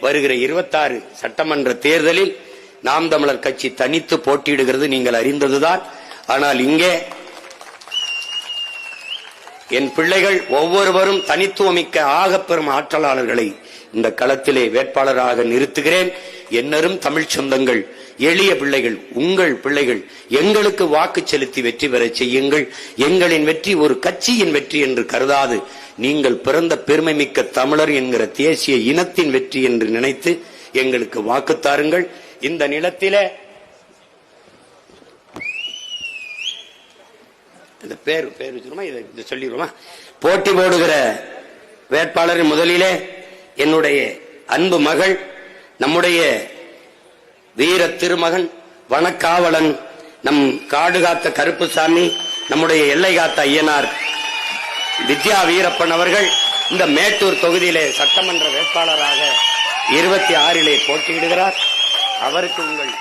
வருகிற இருபத்தாறு சட்டமன்ற தேர்தலில் நாம் தமிழர் கட்சி தனித்து போட்டியிடுகிறது நீங்கள் அறிந்ததுதான். ஆனால் இங்கே என் பிள்ளைகள் ஒவ்வொருவரும் தனித்துவமிக்க ஆகப்பெரும் ஆற்றலாளர்களை இந்த களத்திலே வேட்பாளராக நிறுத்துகிறேன். என்னரும் தமிழ் சொந்தங்கள் எளிய பிள்ளைகள் உங்கள் பிள்ளைகள் எங்களுக்கு வாக்கு செலுத்தி வெற்றி பெறச் செய்யுங்கள். எங்களின் வெற்றி ஒரு கட்சியின் வெற்றி என்று கருதாது. நீங்கள் பிறந்த பெருமை மிக்க தமிழர் என்கிற தேசிய இனத்தின் வெற்றி என்று நினைத்து எங்களுக்கு வாக்கு தாருங்கள். இந்த நிலத்திலே இந்த பேர் பேர் வச்சிருமா இதை சொல்லிடுவோமா? போட்டி போடுகிற வேட்பாளர் முதலிலே என்னுடைய அன்பு மகள் நம்முடைய வீர திருமகன் வனக்காவலன் நம் காடு காத்த கருப்புசாமி நம்முடைய எல்லை காத்த ஐயனார் வித்யா வீரப்பன் அவர்கள் இந்த மேட்டூர் தொகுதியிலே சட்டமன்ற வேட்பாளராக இருபத்தி ஆறிலே போட்டியிடுகிறார். அவருக்கு உங்கள்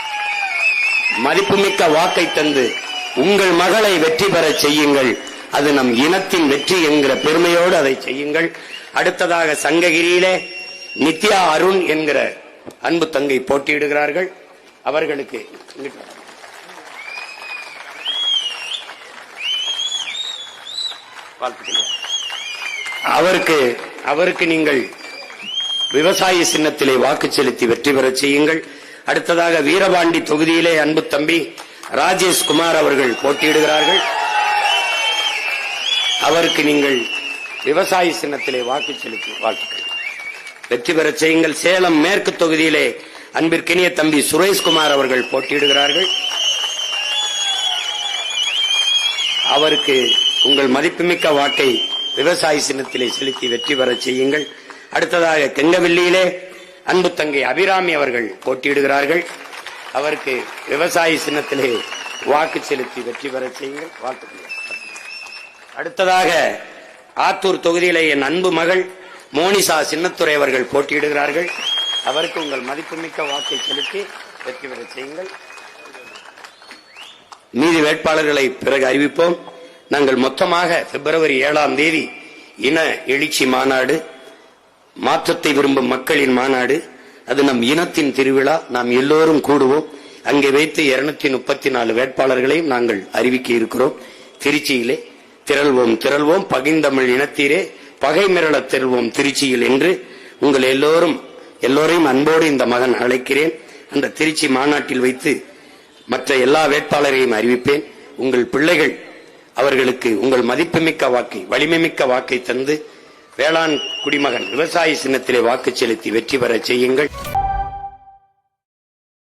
மதிப்புமிக்க வாக்கை தந்து உங்கள் மகளை வெற்றி பெறச் செய்யுங்கள். அது நம் இனத்தின் வெற்றி என்கிற பெருமையோடு அதை செய்யுங்கள். அடுத்ததாக சங்ககிரியிலே நித்யா அருண் என்கிற அன்பு தங்கை போட்டியிடுகிறார்கள். அவர்களுக்கு அவருக்கு அவருக்கு நீங்கள் விவசாய சின்னத்திலே வாக்கு செலுத்தி வெற்றி பெறச் செய்யுங்கள். அடுத்ததாக வீரபாண்டி தொகுதியிலே அன்பு தம்பி ராஜேஷ் குமார் அவர்கள் போட்டியிடுகிறார்கள். அவருக்கு நீங்கள் விவசாய சின்னத்திலே வாக்கு செலுத்தி வாழ்த்துக்கள். வெற்றி பெறச் செய்யுங்கள். சேலம் மேற்கு தொகுதியிலே அன்பிற்கினிய தம்பி சுரேஷ்குமார் அவர்கள் போட்டியிடுகிறார்கள். அவருக்கு உங்கள் மதிப்புமிக்க வாக்கை விவசாய சின்னத்திலே செலுத்தி வெற்றி பெறச் செய்யுங்கள். அடுத்ததாக கெங்கவெல்லியிலே அன்பு தங்கை அபிராமி அவர்கள் போட்டியிடுகிறார்கள். அவருக்கு விவசாய சின்னத்திலே வாக்கு செலுத்தி வெற்றி பெறச் செய்யுங்கள். வாழ்த்துக்கள். அடுத்ததாக ஆத்தூர் தொகுதியிலே என் அன்பு மகள் மோனிசா சின்னத்துறை அவர்கள் போட்டியிடுகிறார்கள். அவருக்கு உங்கள் மதிப்புமிக்க வாக்கை செலுத்தி வெற்றி பெற செய்யுங்கள். மீதி வேட்பாளர்களை பிறகு அறிவிப்போம். நாங்கள் மொத்தமாக பிப்ரவரி ஏழாம் தேதி இன எழுச்சி மாநாடு மாற்றத்தை விரும்பும் மக்களின் மாநாடு அது நம் இனத்தின் திருவிழா. நாம் எல்லோரும் கூடுவோம். அங்கே வைத்து இருநூத்தி முப்பத்தி நாலு வேட்பாளர்களையும் நாங்கள் அறிவிக்க இருக்கிறோம். திருச்சியிலே திரள்வோம் திரள்வோம். பகிந்தமிழ் இனத்தீரே பகை மிரளத் திரள்வோம் திருச்சியில் என்று உங்கள் எல்லோரும் எல்லோரையும் அன்போடு இந்த மகன் அழைக்கிறேன். அந்த திருச்சி மாநாட்டில் வைத்து மற்ற எல்லா வேட்பாளரையும் அறிவிப்பேன். உங்கள் பிள்ளைகள் அவர்களுக்கு உங்கள் மதிப்புமிக்க வாக்கை வலிமைமிக்க வாக்கை தந்து வேளாண் குடிமகன் விவசாய சின்னத்திலே வாக்கு செலுத்தி வெற்றி பெறச் செய்யுங்கள்.